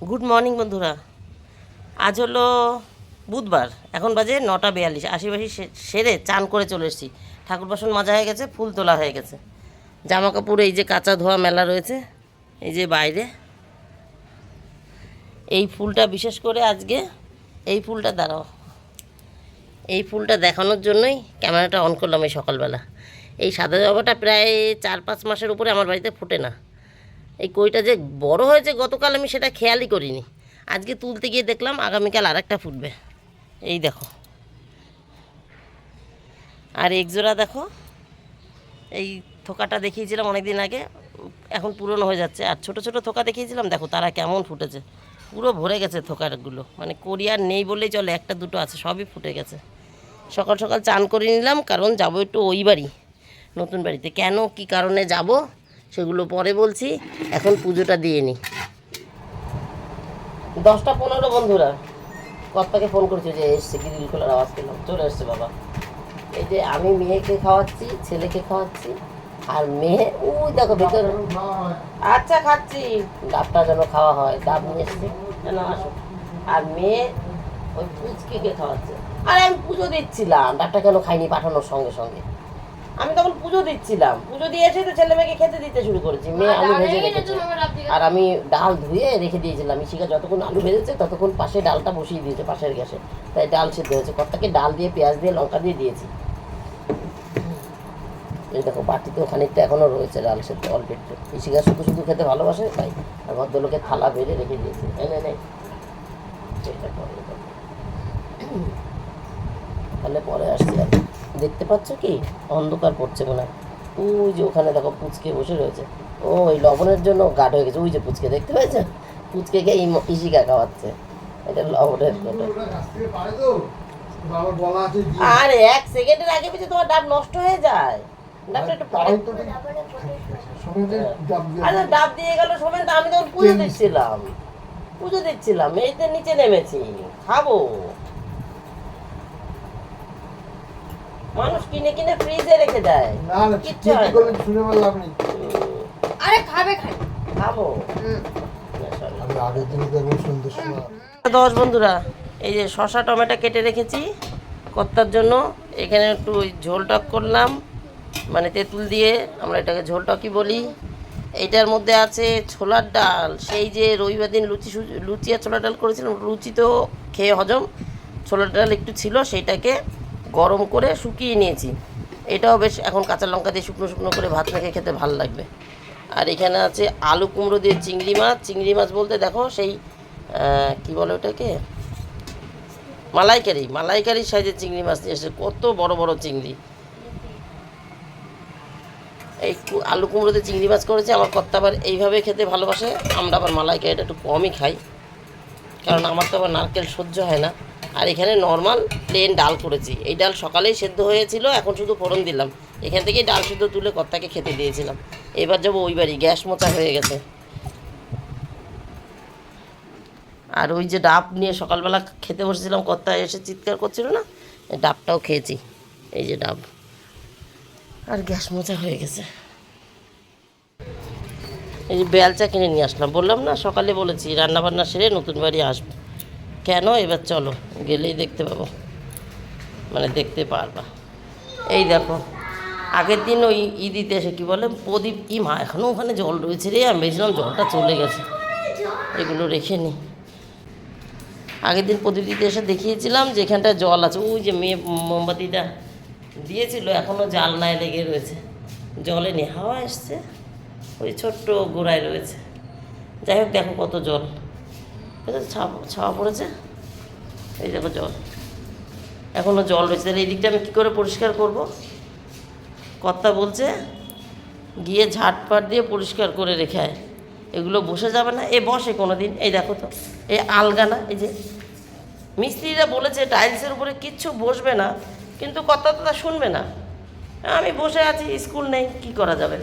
Good morning বন্ধুরা। আজ হলো বুধবার। এখন বাজে নটা বিয়াল্লিশ। আশিবাসি সেরে চান করে চলে এসেছি। ঠাকুর বাসন মাজা হয়ে গেছে, ফুল তোলা হয়ে গেছে। জামা কাপড়, এই যে কাঁচা ধোয়া মেলা রয়েছে, এই যে বাইরে। এই ফুলটা বিশেষ করে আজকে এই ফুলটা দাঁড়াও। এই ফুলটা দেখানোর জন্যই ক্যামেরাটা অন করলাম এই সকালবেলা। এই সাদা জবাটা প্রায় চার পাঁচ মাসের উপরে আমার বাড়িতে ফোটে না। এই কইটা যে বড় হয়েছে, গতকাল আমি সেটা খেয়ালই করিনি। আজকে তুলতে গিয়ে দেখলাম আগামীকাল আরেকটা ফুটবে। এই দেখো। আর একজোড়া দেখো। এই থোকাটা দেখিয়েছিলাম অনেক দিন আগে, এখন পুরনো হয়ে যাচ্ছে। আর ছোট ছোট থোকা দেখিয়েছিলাম, দেখো তারা কেমন ফুটেছে। পুরো ভরে গেছে থোকারগুলো মানে কোরিয়ার নেই বললেই চলে, একটা দুটো আছে, সবই ফুটে গেছে। সকাল সকাল চান করে নিলাম, কারণ যাব একটু ওই বাড়ি, নতুন বাড়িতে। কেন, কি কারণে যাব? সেগুলো পরে বলছি, এখন পুজোটা দিয়ে নিই দশটা পনেরো বন্ধুরা। কর্তাকে ফোন করেছে যে, এসছে গ্রিল খোলার আওয়াজ পেলাম চলে এসছে বাবা। এই যে আমি মেয়েকে খাওয়াচ্ছি, ছেলেকে খাওয়াচ্ছি, আর মেয়ে ওই দেখো ভেতরে। আচ্ছা খাচ্ছি। ডাবটা যেন খাওয়া হয়, ডাব নিয়ে এসছে। না, আসো। আর মেয়ে ওই পুচকিকে খাওয়াচ্ছে। আরে আমি পুজো দিচ্ছিলাম, ডাবটা কেন খাইনি পাঠানোর সঙ্গে সঙ্গে? আমি তখন পুজো দিচ্ছিলাম। পুজো দিয়ে এসে তো ছেলে মেয়েকে খেতে দিতে শুরু করেছি মেয়ে আলু ভেজে রেখেছে। আর আমি ডাল ধুয়ে রেখে দিয়েছিলাম ইশিকা যতক্ষণ আলু ভেজেছে ততক্ষণ পাশে ডালটা বসিয়ে দিয়েছে পাশের গ্যাসে। তাই ডাল সিদ্ধ হয়েছে। কর্তাকে ডাল দিয়ে পেঁয়াজ দিয়ে লঙ্কা দিয়ে দিয়েছি। এই দেখো বাটিতেও খানিকটা এখনও রয়েছে ডাল সেদ্ধ অল্প একটু ইশিকা শুধু শুধু খেতে ভালোবাসে তাই আর ভদ্রলোকের থালা বেড়ে রেখে দিয়েছি। এই নে নে এটা পরে। তাহলে পরে আসছি আর দেখতে পাচ্ছ কি? অন্ধকার পড়ছে মনে হয়। ওই যে ওখানে দেখো পুচকে বসে রয়েছে। ও ওই লবণের জন্য গাঢ় হয়ে গেছে। ওই যে পুচকে দেখতে পেয়েছে পুচকেকে ইম- ইশিকা খাওয়াচ্ছে। এটা লবণের জন্য আর এক সেকেন্ডের আগে পিছিয়ে তোমার ডাব নষ্ট হয়ে যায়। ডাবটা একটু পরে আরে ডাব দিয়ে গেল তো আমি তখন পুজো দিচ্ছিলাম। পুজো দিচ্ছিলাম এই তো নিচে নেমেছি। খাব। মানুষ কিনে কিনে ফ্রিজে রেখে দেয়। না না কিচ্ছু হয় না। শুনে আমার লাভ নেই। আরে খাবে খাই খাব। আমি আগের দিনে সময় দশ বন্ধুরা এই যে শশা টমেটো কেটে রেখেছি কর্তার জন্য। এখানে একটু ওই ঝোল টক করলাম মানে তেঁতুল দিয়ে। আমরা এটাকে ঝোল টকই বলি। এইটার মধ্যে আছে ছোলার ডাল। সেই যে রবিবার দিন লুচি সু- লুচি আর ছোলার ডাল করেছিলাম লুচি তো খেয়ে হজম। ছোলার ডাল একটু ছিল সেইটাকে গরম করে শুকিয়ে নিয়েছি। এটাও বেশ এখন কাঁচা লঙ্কা দিয়ে শুকনো শুকনো করে ভাত মেখে খেতে ভালো লাগবে। আর এখানে আছে আলু কুমড়ো দিয়ে চিংড়ি মাছ। চিংড়ি মাছ বলতে দেখো সেই কি বলে ওটাকে? মালাইকারি মালাইকারির সাইজের চিংড়ি মাছ নিয়ে এসেছে। কত বড় বড় চিংড়ি। এই আলু কুমড়োতে চিংড়ি মাছ করেছে। আমার কর্তা আবার এইভাবে খেতে ভালোবাসে। আমরা আবার মালাইকারিটা একটু কমই খাই। কারণ আমার তো আবার নারকেল সহ্য হয় না। আর এখানে নর্মাল প্লেন ডাল করেছি। এই ডাল সকালেই সেদ্ধ হয়েছিল, এখন শুধু ফোড়ন দিলাম। এখান থেকেই ডাল সেদ্ধ তুলে কর্তাকে খেতে দিয়েছিলাম। এবার যাব ওই বাড়ি, গ্যাস মোচা হয়ে গেছে। আর ওই যে ডাব নিয়ে সকালবেলা খেতে বসেছিলাম, কর্তা এসে চিৎকার করছিল না? ডাবটাও খেয়েছি, এই যে ডাব। আর গ্যাস মোচা হয়ে গেছে। এই যে বেলচা কিনে নিয়ে আসলাম। বললাম না, সকালে বলেছি, রান্নাবান্না সেরে নতুন বাড়ি আসব। কেন? এবার চলো, গেলেই দেখতে পাবো। মানে দেখতে পারবা। এই দেখো, আগের দিন ওই ঈদিতে এসে কী বলে, প্রদীপ, কি মা এখনও ওখানে জল রয়েছে রে, আমি ভেবেছিলাম জলটা চলে গেছে। এগুলো রেখে নিই আগের দিন প্রদীপ দিতে এসে দেখিয়েছিলাম যে এখানটায় জল আছে। ওই যে মেয়ে মোমবাতিটা দিয়েছিল এখনও জাল নাই লেগে রয়েছে। জলে নেই হাওয়া এসছে, ওই ছোট্ট গোড়ায় রয়েছে। যাই হোক, দেখো কত জল। ছাওয়া পড়েছে? এই দেখো জল। এখনও জল রয়েছে। তাহলে এই দিকটা আমি কী করে পরিষ্কার করব? কর্তা বলছে, গিয়ে ঝাটপাট দিয়ে পরিষ্কার করে রেখে আয়। এগুলো বসে যাবে না। এ বসে কোনো দিন এই দেখো তো, এই আলগা না, এই যে মিস্ত্রিরা বলেছে টাইলসের উপরে কিচ্ছু বসবে না, কিন্তু কথা তো তা শুনবে না। আমি বসে আছি, স্কুল নেই, কি করা যাবে?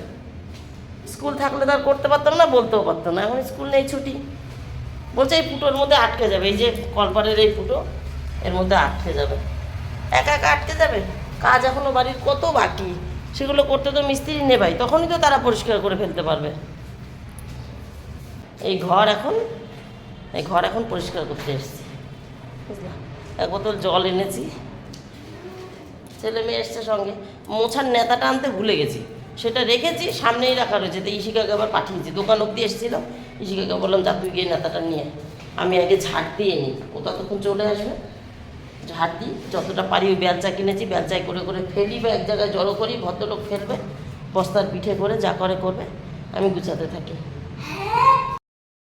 স্কুল থাকলে তো আর করতে পারতাম না, বলতেও পারতাম না। এখন স্কুল নেই, ছুটি। বলছে এই ফুটোর মধ্যে আটকে যাবে, এই যে কলপারের এই ফুটো, এর মধ্যে আটকে যাবে। একা একা আটকে যাবে? কাজ এখনও বাড়ির কত বাকি? সেগুলো করতে তো মিস্ত্রি নেবাই, তখনই তো তারা পরিষ্কার করে ফেলতে পারবে। এই ঘর এখন, এই ঘর এখন পরিষ্কার করতে এসেছি। এক বোতল জল এনেছি। ছেলে মেয়ে এসছে সঙ্গে। মোছার নেতাটা আনতে ভুলে গেছি। সেটা রেখেছি, সামনেই রাখা রয়েছে। তো ইশিকাকে আবার পাঠিয়েছি। দোকান অব্দি এসেছিল ইশিকাকে বললাম, যা, তুই গিয়ে নেতাটা নিয়ে আমি আগে ঝাড় দিয়ে নিই, ও ততক্ষণ চলে আসবে। ঝাড় দিই, যতটা পারি ওই বেলচা কিনেছি বেলচায় করে করে ফেলি বা এক জায়গায় জড়ো করি, ভদ্রলোক ফেলবে, বস্তার পিঠে করে যা করে করবে, আমি গুছাতে থাকি।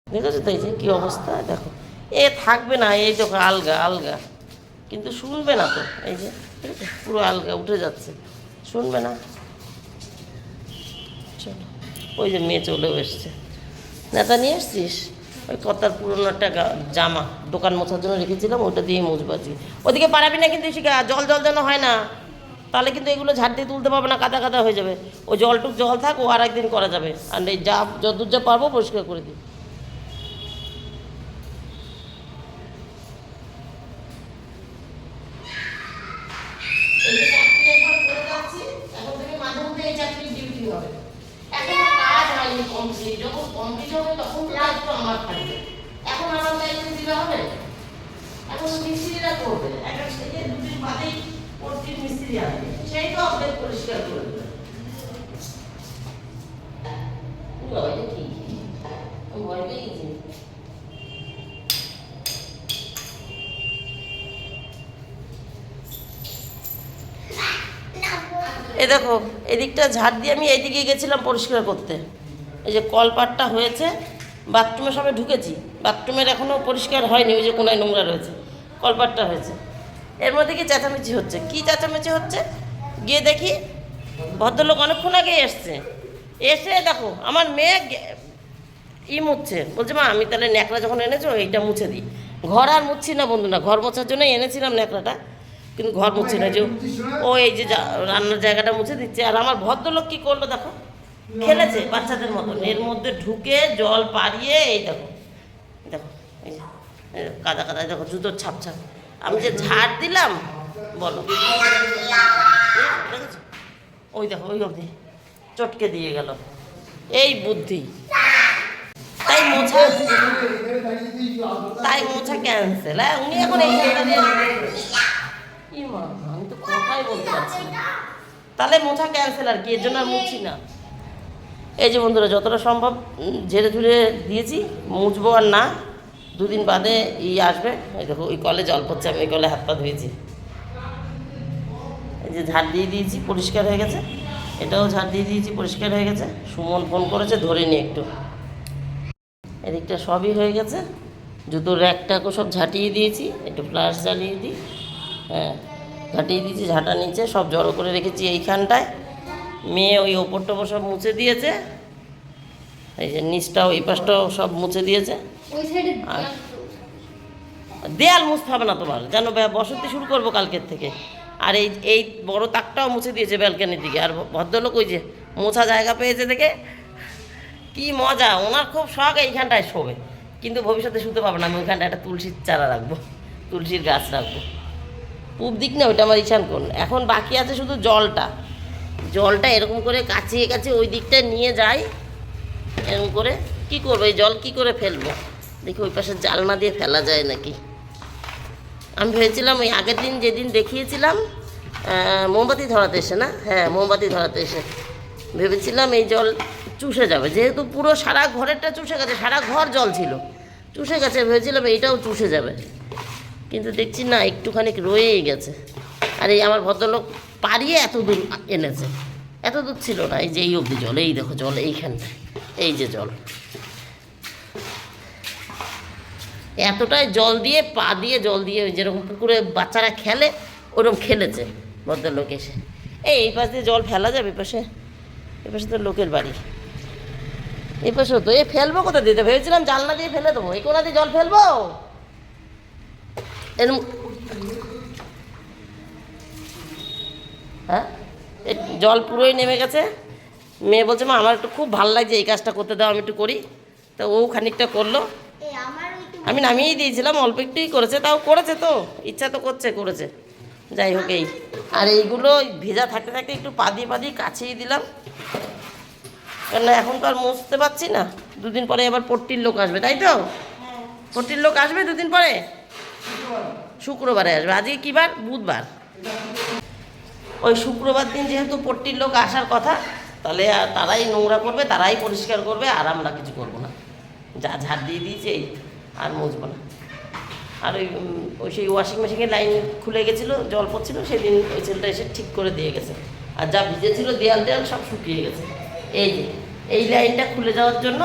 দেখেছ তো এই যে কী অবস্থা? দেখো, এ থাকবে না, এই তো আলগা আলগা। কিন্তু শুনবে না তো, এই যে? পুরো আলগা উঠে যাচ্ছে, শুনবে না? চলো, ওই যে মেয়ে চলেও এসছে। নেতা নিয়ে এসছিস? ওই কর্তার পুরনো একটা জামা দোকান মোছার জন্য রেখেছিলাম, ওটা দিয়ে মুছবাজি। ওদিকে পারাবি না কিন্তু শিখা, জল জল যেন হয় না। তাহলে কিন্তু এগুলো ঝাড় দিয়ে তুলতে পারবে না, কাদা কাদা হয়ে যাবে। ওই জলটুক জল থাক, ও আর একদিন করা যাবে। আর এই যা যতদূর যা পারব পরিষ্কার করে দিই এই যে চাকরি একবার করে যাচ্ছি, এখন থেকে মাঝে মধ্যে এই চাকরির ডিউটি হবে। এখনও কাজ হয়নি complete, যখন complete হবে তখন তো দায়িত্ব আমার থাকবে। এখন আমার দায়িত্ব দিলে হবে? এখন মিস্ত্রিরা করবে। এক এক থেকে দুদিন বাদেই এ দেখো, এদিকটা ঝাড় দিয়ে আমি এইদিকে গেছিলাম পরিষ্কার করতে। এই যে কলপাটটা হয়েছে, বাথরুমে সবে ঢুকেছি। বাথরুমের এখনও পরিষ্কার হয়নি, ওই যে কোনায় নোংরা রয়েছে। কলপাটটা হয়েছে। এর মধ্যে কি চেঁচামেচি হচ্ছে? কি চেঁচামেচি হচ্ছে? গিয়ে দেখি ভদ্রলোক অনেকক্ষণ আগে এসছে। এসে দেখো, আমার মেয়ে ই মুছছে। বলছে, মা, আমি তাহলে ন্যাকড়া যখন এনেছো, এইটা মুছে দিই। ঘর আর মুছছি না বন্ধু না ঘর মোছার জন্যই এনেছিলাম ন্যাকড়াটা, কিন্তু ঘর মুছছি না। যে, ও এই যে রান্নার জায়গাটা মুছে দিচ্ছে, আর আমার ভদ্রলোক কি করল দেখো? খেলেছে বাচ্চাদের মতন। এর মধ্যে ঢুকে জল পাড়িয়ে, এই দেখো দেখো, এই কাদা কাদা দেখো, জুতোর ছাপ ছাপ। আমি যে ঝাড় দিলাম, বলো। ওই দেখো, ওই অবধি। চটকে দিয়ে গেল। এই বুদ্ধি। তাই মোছা তাই মোছা ক্যান্সেল হ্যাঁ উনি এখন মা, আমি তো কথাই বলতে পারছি তাহলে মোছা ক্যান্সেল আর কি? এর জন্য আর মুছছি না। এই যে বন্ধুরা, যতটা সম্ভব ঝেড়ে ঝুড়ে দিয়েছি, মুছবো আর না। দুদিন বাদে ই আসবে। এই দেখো, ওই কলে জল পড়ছে, আমি ওই কলে হাত পা ধুয়েছি। এই যে ঝাড় দিয়ে দিয়েছি, পরিষ্কার হয়ে গেছে। এটাও ঝাড় দিয়ে দিয়েছি, পরিষ্কার হয়ে গেছে। সুমন ফোন করেছে, ধরে নি একটু। এদিকটা সবই হয়ে গেছে। জুতোর র্যাকটাকেও সব ঝাঁটিয়ে দিয়েছি, একটু ফ্লাশ জ্বালিয়ে দিই। হ্যাঁ ঝাঁটিয়ে দিয়েছি, ঝাঁটা নিচে সব জড়ো করে রেখেছি এইখানটায়। মেয়ে ওই ওপর টোপর সব মুছে দিয়েছে। এই যে নিচটাও, এই পাশটাও সব মুছে দিয়েছে। দেয়াল মুছতে হবে না তোমার। যেন বে- বসতি শুরু করব কালকের থেকে। আর এই এই বড় তাকটাও মুছে দিয়েছে ব্যালকানির দিকে। আর ভদ্রলোক ওই যে মোছা জায়গা পেয়েছে দেখে কি মজা। ওনার খুব শখ এইখানটায় শোবে। কিন্তু ভবিষ্যতে শুতে পাবো না। আমি ওইখানটায় একটা তুলসীর চারা রাখব। তুলসীর গাছ রাখব। পূব দিক না ওইটা আমার ঈশান কোণ। এখন বাকি আছে শুধু জলটা। জলটা এরকম করে কাছে কাছে ওই দিকটা নিয়ে যাই। এরকম করে। কি করব? এই জল কি করে ফেলব? দেখি ওই পাশে জালনা দিয়ে ফেলা যায় নাকি? আমি ভেবেছিলাম ওই আগের দিন যেদিন দেখিয়েছিলাম মোমবাতি ধরাতে এসে না? হ্যাঁ মোমবাতি ধরাতে এসে। ভেবেছিলাম এই জল চুষে যাবে। যেহেতু পুরো সারা ঘরেরটা চুষে গেছে, সারা ঘর জল ছিল, চুষে গেছে, ভেবেছিলাম এইটাও চুষে যাবে। কিন্তু দেখছি না, একটুখানি রয়েই গেছে। আর এই আমার ভদ্রলোক পারিয়ে এত দূর এনেছে। এত দূর ছিল না, এই যে এই অবধি জল, এই দেখো জল এইখানটায়, এই যে জল। এতটাই জল দিয়ে, পা দিয়ে, জল দিয়ে ওই যেরকম পুকুরে বাচ্চারা খেলে, ওরকম খেলেছে ভদ্রলোক এসে। এই এই পাশ দিয়ে জল ফেলা যাবে এ পাশে? এ পাশে তো লোকের বাড়ি। এই পাশেও তো, এ ফেলব কোথা দিতে ভেবেছিলাম জানলা দিয়ে ফেলে দেবো। এই কোনা দিয়ে জল ফেলব? এরম হ্যাঁ? জল পুরোই নেমে গেছে। মেয়ে বলছে, মা, আমার একটু খুব ভালো লাগছে এই কাজটা করতে দাও, আমি একটু করি। তো ও খানিকটা করল। আমার আমি নামিয়েই দিয়েছিলাম, অল্প একটুই করেছে, তাও করেছে তো, ইচ্ছা তো করছে, করেছে। যাই হোক এই। আর এইগুলো ভেজা থাকতে থাকতে একটু পা দিয়ে পা দিয়ে কাছেই দিলাম। কেন এখন তো আর মুছতে পারছি না। দুদিন পরে আবার পট্টির লোক আসবে, তাই তো? ফোরটির লোক আসবে দুদিন পরে? শুক্রবারে আসবে। আজকে কী বার? বুধবার। ওই শুক্রবার দিন যেহেতু পট্টির লোক আসার কথা, তাহলে তারাই নোংরা করবে, তারাই পরিষ্কার করবে, আর আমরা কিছু করব না। যা ঝাড় দিয়ে দিয়েছে, এই। আর মুছবো না। আর ওই ওই সেই ওয়াশিং মেশিনের লাইন খুলে গেছিল, জল পড়ছিল, সেদিন ওই ছেলেটা এসে ঠিক করে দিয়ে গেছে। আর যা ভিজেছিল, দেয়াল দেয়াল সব শুকিয়ে গেছে। এই যে, এই লাইনটা খুলে যাওয়ার জন্য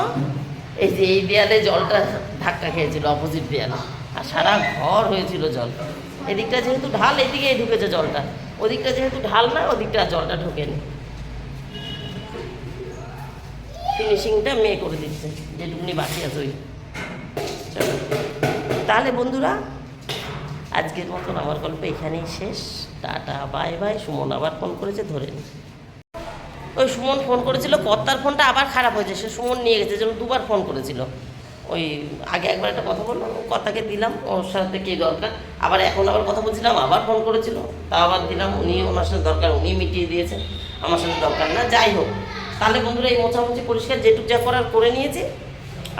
এই যে, এই দেয়ালে জলটা ধাক্কা খেয়েছিল অপোজিট দেয়ালে। আর সারা ঘর হয়েছিল জল। এদিকটা যেহেতু ঢাল, এদিকেই ঢুকেছে জলটা। ওদিকটা যেহেতু ঢাল না, ওদিকটা জলটা ঢোকেনি। ফিনিশিংটা মেয়ে করে দিচ্ছে, যেটুকুনি বাকি আছে ওই। তাহলে বন্ধুরা, আজকের মতন আমার গল্প এখানেই শেষ। Tata, bye by. সুমন আবার ফোন করেছে, ধরে নি। ওই সুমন ফোন করেছিল, কর্তার ফোনটা আবার খারাপ হয়েছে, সে সুমন নিয়ে গেছে, যেন দুবার ফোন করেছিল। ওই আগে একবার একটা কথা বললাম কর্তাকে দিলাম, ওর সাথে কে দরকার? আবার এখন আবার কথা বলছিলাম, আবার ফোন করেছিল তা আবার দিলাম, উনি ওনার সাথে দরকার, উনি মিটিয়ে দিয়েছেন আমার সাথে দরকার না, যাই হোক। তাহলে বন্ধুরা, এই মোছামুছি পরিষ্কার যেটুক যা করার করে নিয়েছি।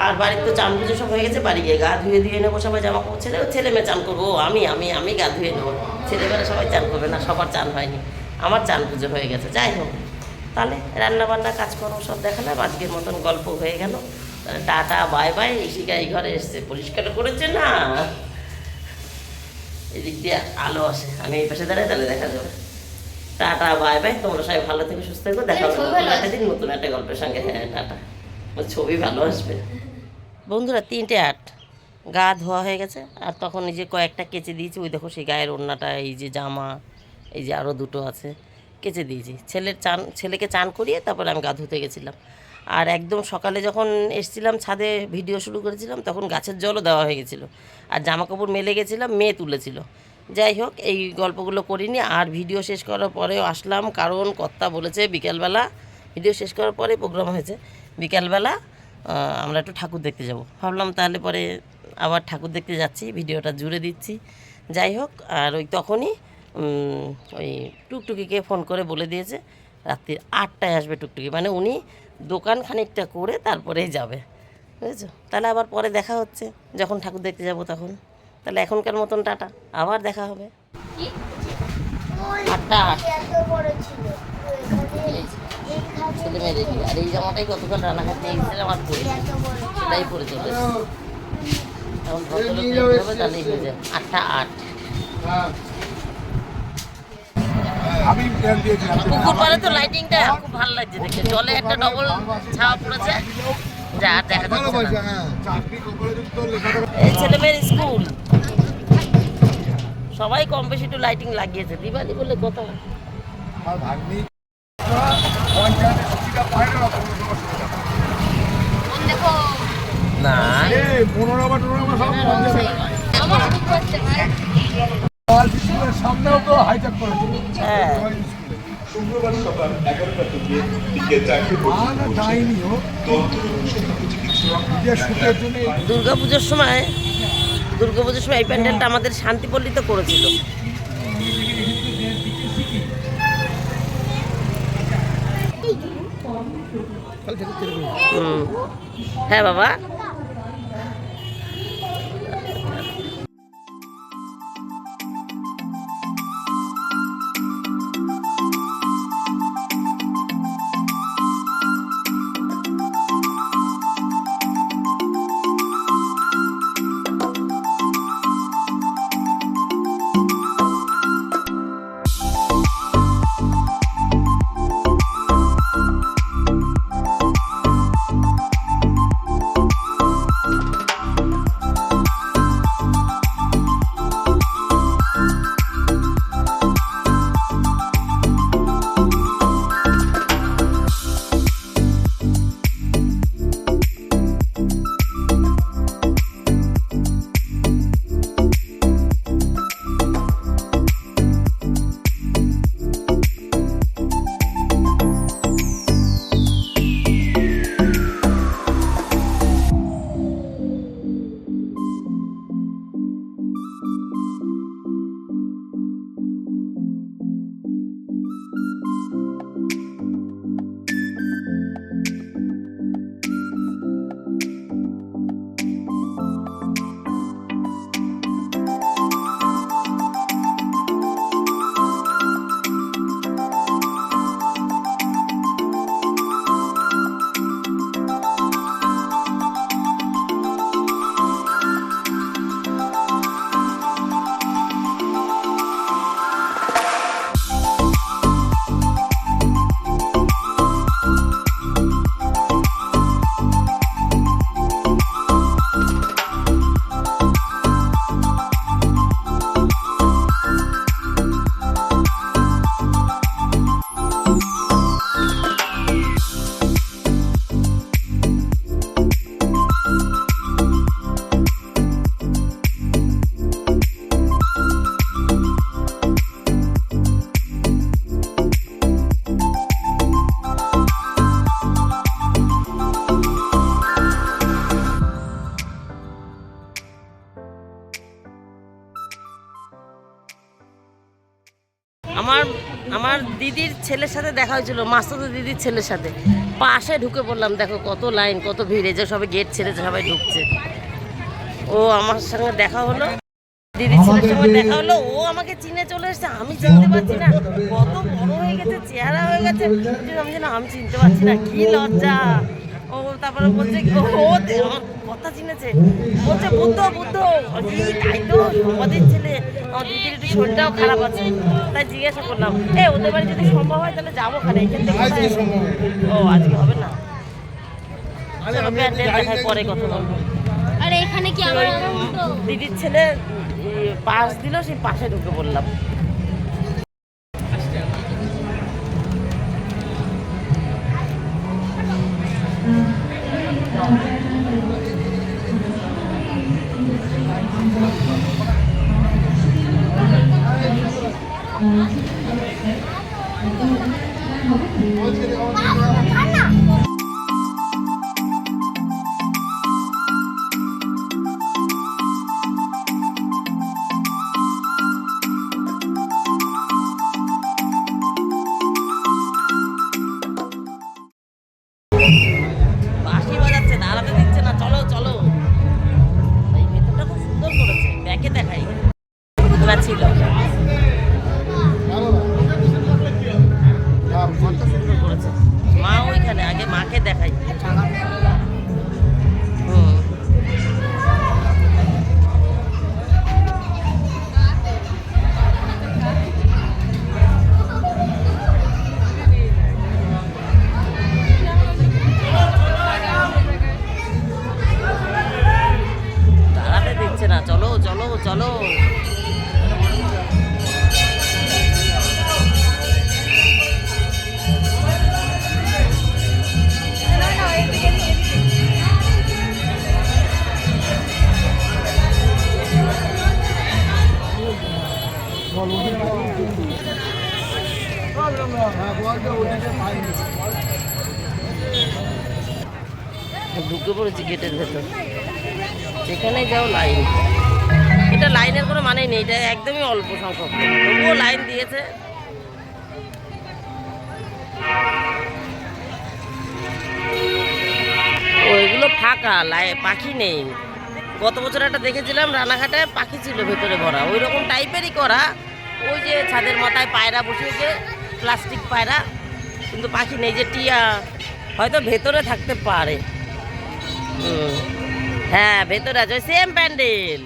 আর বাড়িতে তো চান পুজো সব হয়ে গেছে বাড়ি গিয়ে গা ধুয়ে ধুয়ে নেব সবাই জামা কাপড় ছেলে ছেলে মেয়ে চান করব। ও আমি আমি আমি গা ধুয়ে নেব। ছেলেমেয়েরা সবাই চান করবে না সবার চান হয়নি। আমার চান পুজো হয়ে গেছে যাই হোক। তাহলে রান্না বান্না কাজকর্ম সব দেখালাম আজকের মতন গল্প হয়ে গেল। তাহলে টাটা বাই বাই। ঋষিকা এই ঘরে এসছে পরিষ্কার করেছে না? এদিক দিয়ে আলো আসে আমি এই পাশে দাঁড়াই তাহলে দেখা যাবে। Tata bye bye. তোমরা সবাই ভালো থেকে সুস্থ থেকো দেখা হবে নতুন একটা দিন নতুন একটা গল্পের সঙ্গে। হ্যাঁ টাটা। ছবি ভালো আসবে। বন্ধুরা, তিনটে আট। গা ধোয়া হয়ে গেছে, আর তখন এই যে কয়েকটা কেচে দিয়েছি, ওই দেখো সেই গায়ের ওড়নাটা, এই যে জামা, এই যে আরও দুটো আছে, কেচে দিয়েছি। ছেলের চান, ছেলেকে চান করিয়ে তারপরে আমি গা ধুতে গেছিলাম। আর একদম সকালে যখন এসছিলাম ছাদে ভিডিও শুরু করেছিলাম, তখন গাছের জলও দেওয়া হয়ে গেছিল। আর জামা কাপড় মেলে গেছিলাম, মেয়ে তুলেছিল। যাই হোক, এই গল্পগুলো করিনি, আর ভিডিও শেষ করার পরেও আসলাম, কারণ কর্তা বলেছে বিকেলবেলা, ভিডিও শেষ করার পরে প্রোগ্রাম হয়েছে, বিকেলবেলা আমরা একটু ঠাকুর দেখতে যাব। ভাবলাম তাহলে পরে আবার ঠাকুর দেখতে যাচ্ছি ভিডিওটা জুড়ে দিচ্ছি। যাই হোক আর ওই তখনই ওই টুকটুকিকে ফোন করে বলে দিয়েছে রাত্রির আটটায় আসবে টুকটুকি। মানে উনি দোকান খানিকটা করে তারপরেই যাবে। বুঝেছ? তাহলে আবার পরে দেখা হচ্ছে যখন ঠাকুর দেখতে যাব তখন। তাহলে এখনকার মতন টাটা আবার দেখা হবে। আটটা ছেলে মেয়ে রেডি আর এই জামাটাই গতকাল রান্নাঘাট নিয়ে গেছিলাম আর পরে সেটাই পরে চলে এখন ভদ্রলোক হবে তাহলেই হয়ে যায় আটটা আট। পুকুর পাড়ে তো লাইটিংটা খুব ভালো লাগছে দেখে। জলে একটা ডবল ছাওয়া পড়েছে। যা দেখা যাচ্ছে হ্যাঁ। এই ছেলে মেয়ের স্কুল। সবাই কম বেশি একটু লাইটিং লাগিয়েছে। দিবালি বলে কথা। ভাগ্নি পঞ্চায়েতে সুবিধা পায় না কোনো সমস্যা দেখো না এই পনেরো বা টনেরো বা সব পঞ্চায়েতে আমার খুব কষ্ট হয় আর স্কুলের সামনেও তো হাইজ্যাক করেছে হ্যাঁ। শুক্রবার সকাল এগারোটা থেকে বিকেল চারটে আর যায়নি ও নিজের সুখের জন্য এই দুর্গা পুজোর সময় দুর্গা পুজোর সময় এই প্যান্ডেলটা আমাদের শান্তিপল্লীতে করেছিল। হুম। হ্যাঁ বাবা। দেখা হয়েছিল মাস্তুতো দিদির ছেলের সাথে। পাশে ঢুকে পড়লাম দেখো কত লাইন কত ভিড় এই যে সবাই গেট ছেড়েছে সবাই ঢুকছে। ও আমার সঙ্গে দেখা হলো। দিদির ছেলের সঙ্গে দেখা হলো। ও আমাকে চিনে চলে এসেছে আমি চিনতে পারছি না। কত বড় হয়ে গেছে চেহারা হয়ে গেছে। আমি যেন আমি চিনতে পারছি না কি লজ্জা। ও তারপরে বলছে কি, ও কথা চিনেছে। বলছে বুদ্ধ বুদ্ধ। তাই তো সম্বাদের ছেলে। আমার দিদির একটু শরীরটাও খারাপ আছে। তাই জিজ্ঞাসা করলাম এ ওদের বাড়ি যদি সম্ভব হয় তাহলে যাব খানে এখান থেকে। ও আজকে হবে না। পরে কথা বলব। আর এখানে কি আমার দিদির ছেলে পাশ দিল সেই পাশে ঢুকে পড়লাম। ঢুকে পড়েছি গেটের ভেতর। যেখানে যাও লাইন এটা লাইনের কোনো মানে নেই, এটা একদমই অল্প সংখ্যক। তবুও লাইন দিয়েছে। ও, এগুলো ফাঁকা, লাই পাখি নেই। গত বছর একটা দেখেছিলাম, রানাঘাটে পাখি ছিল ভেতরে ভরা। ওই রকম টাইপেরই করা। ওই যে ছাদের মাথায় পায়রা বসিয়েছে, প্লাস্টিক পায়রা। কিন্তু পাখি নেই যে টিয়া, হয়তো ভেতরে থাকতে পারে। হ্যাঁ ভেতরে আছে, ওই সেম প্যান্ডেল।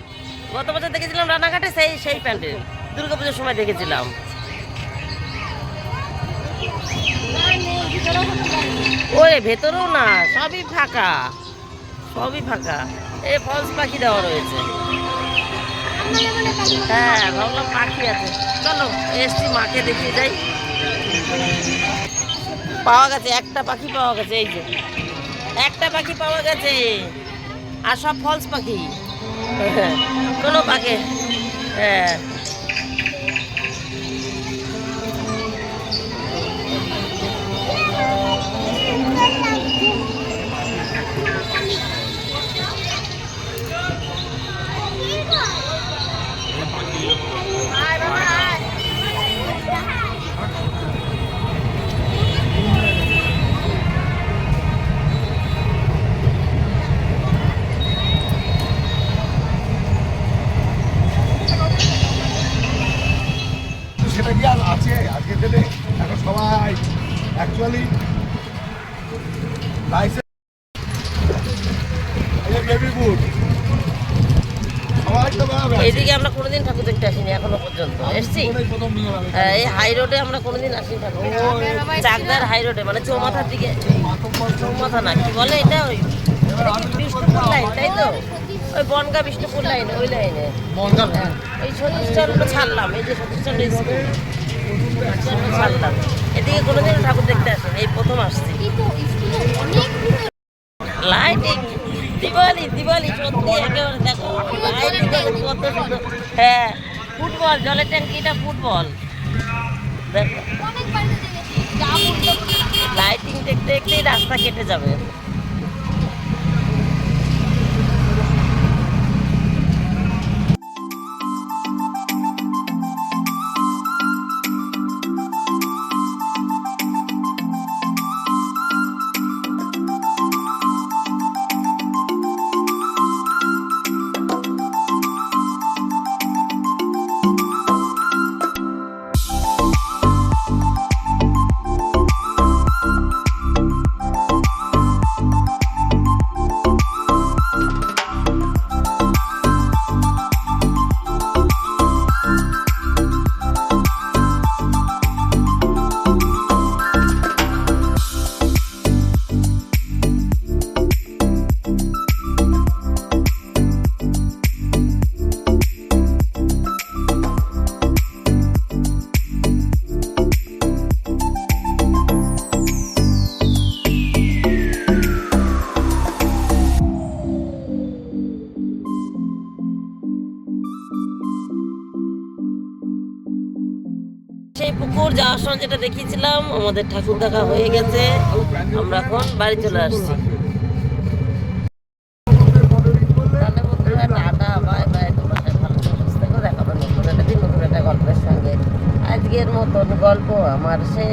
গত বছর দেখেছিলাম রানাঘাটে সেই সেই প্যান্ডেল। দুর্গা পুজোর সময় দেখেছিলাম। ওরে ভেতরেও না, সবই ফাঁকা। সবই ফাঁকা। এ ফলস পাখি দেওয়া রয়েছে। হ্যাঁ ভাবলাম পাখি আছে। চলো, এসছি মাকে দেখিয়ে যাই। পাওয়া গেছে, একটা পাখি পাওয়া গেছে, এই যে। একটা পাখি পাওয়া গেছে, আর সব ফলস পাখি। কোনো পাখি হ্যাঁ। তো রোডে মানে চৌমাথার দিকে। চৌমাথা না কি বলে এটা ওই বিষ্ণুপুর লাইন তাই তো? ওই বনগা বিষ্ণুপুর লাইন ওই লাইনে মঙ্গল এই সতীশচন্দ্র ছাড়লাম এই যে সতীশচন্দ্র স্কুল ছাড়লাম। এদিকে কোনোদিন ঠাকুর দেখতে আসেনি এই প্রথম আসছি। লাইটিং দিওয়ালি দিওয়ালি সত্যি একেবারে দেখো লাইটিং কত সুন্দর। হ্যাঁ ফুটবল জলের ট্যাঙ্কিটা ফুটবল। দেখো। লাইটিং দেখতে দেখতেই রাস্তা কেটে যাবে। যেটা দেখিয়েছিলাম, আমাদের ঠাকুর দেখা হয়ে গেছে। আমরা এখন বাড়ি চলে আসছি। গল্প আমার বাই